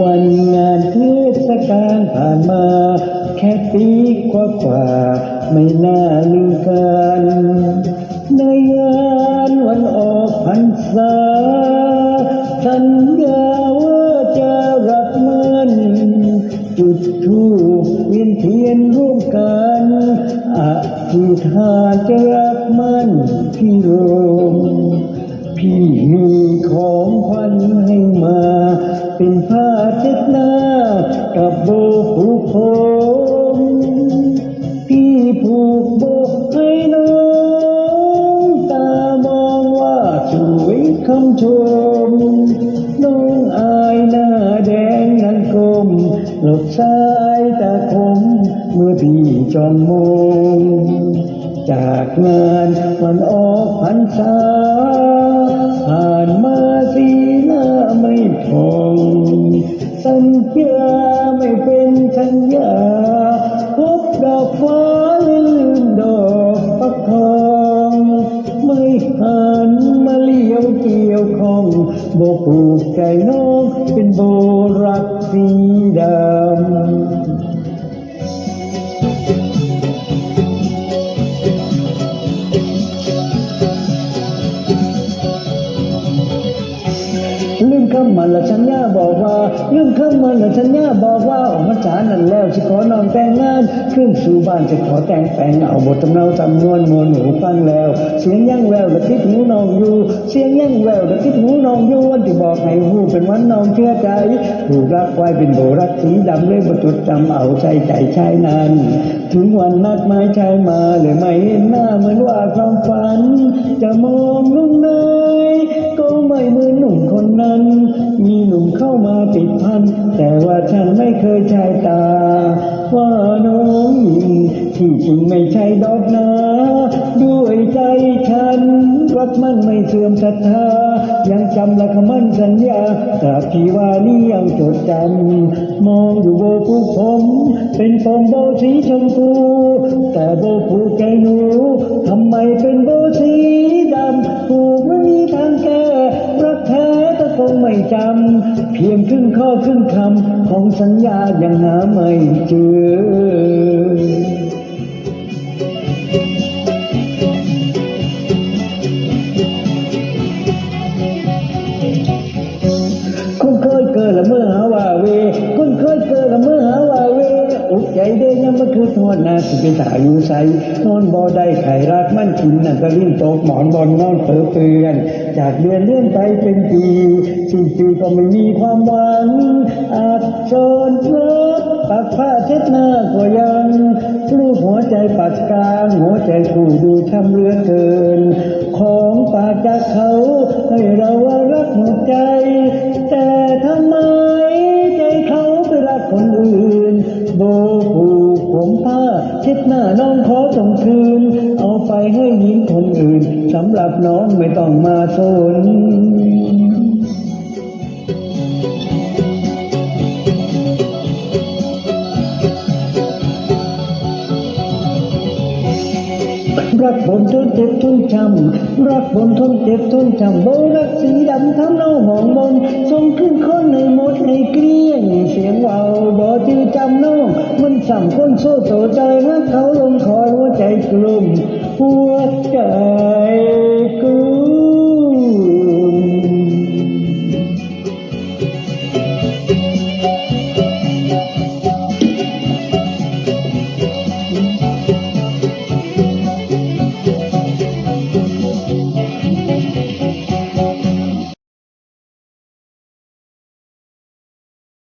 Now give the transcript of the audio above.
วันงานเทศกาลผ่านมา แค่ปีกว่ากว่า ไม่น่าลืมกันในงานวันออกพรรษาสัญญาว่าจะรักมันจุดทูปเวียนเทียนร่วมกันอธิษฐานจะรักมันพี่โรมพี่มีของขวัญให้มา เป็นผ้าเช็ดหน้ากับโบผูกผ คำชม น้องอายหน้าแดงนั้นกลมหลบสายตาคม เมื่อพี่จอมมงจากงานวันออกพรรษา ยวข้องโบผูกใจน้องเป็นโบรักสีดำ มันละชัญญาบอกว่าลืมคำมันละชัญญาบอกว่าออกมาจานั่นแล้วจะขอนอนแต่งงานขึ้นสู่บ้านจะขอแต่งแปลงเอาบทตำเนาจำนวนมวลหนูฟังแล้ว เสียงยั่งแววและคิดหูนองอยู่เสียงยั่งแววและคิดหูนองอยู่วันที่บอกให้หูเป็นวันนองเชื่อใจถูกรักไว้เป็นโบรักสีดำเลยบรรจุดจำเอาใจใจชายนั้นถึงวันนัดหมายชายมาเลยไม่เห็นหน้าเหมือนว่าความฝัน จะมองลุ่งเลย องที่จริงไม่ใช่ดอกนาด้วยใจฉัน รักมันไม่เสื่อมศรัทธา ยังจำละคมันสัญญาตราบที่ว่านี้ยังจดจำมองอยู่โบผูกผม เป็นฟองโบสีชมพู แต่โบผูกใจหนูทำไมเป็นโบสีดำผูกไม่มีทางแก้รักแท้ก็คงไม่จำเพียงครึ่งข้อครึ่งคำของสัญญายังหาไม่เจอ ใจเด้ยังมาคือทอดนาสิเป็นสาอยู่ใสนอนบ่ได้ไข่รักมันกินนั่นก็ลิ้นตกหมอนบอนนอนเปื้อเปือน จากเดือนเลื่อนไปเป็นปีสิ้นปีก็ไม่มีความหวังอาจโซนรถปักผ้าเช็ดหน้าก็ยังรูปหัวใจปักกลางหัวใจคู่ดูช้ำเลือเกิน ของปากจากเขาให้เราว่ารักหมดใจ ผ้าเช็ดหน้าน้องขอส่งคืน เอาไปให้หญิงคนอื่นสำหรับน้องไม่ต้องมาทนรักบนทนเจ็บทนจำรักบนทนเจ็บทนจำโบรักสีดำทำเนาหมองมนส่งค สั่งคนโซ่โตใจหักเขาลงคอยหัวใจกลุ่มหัวใจ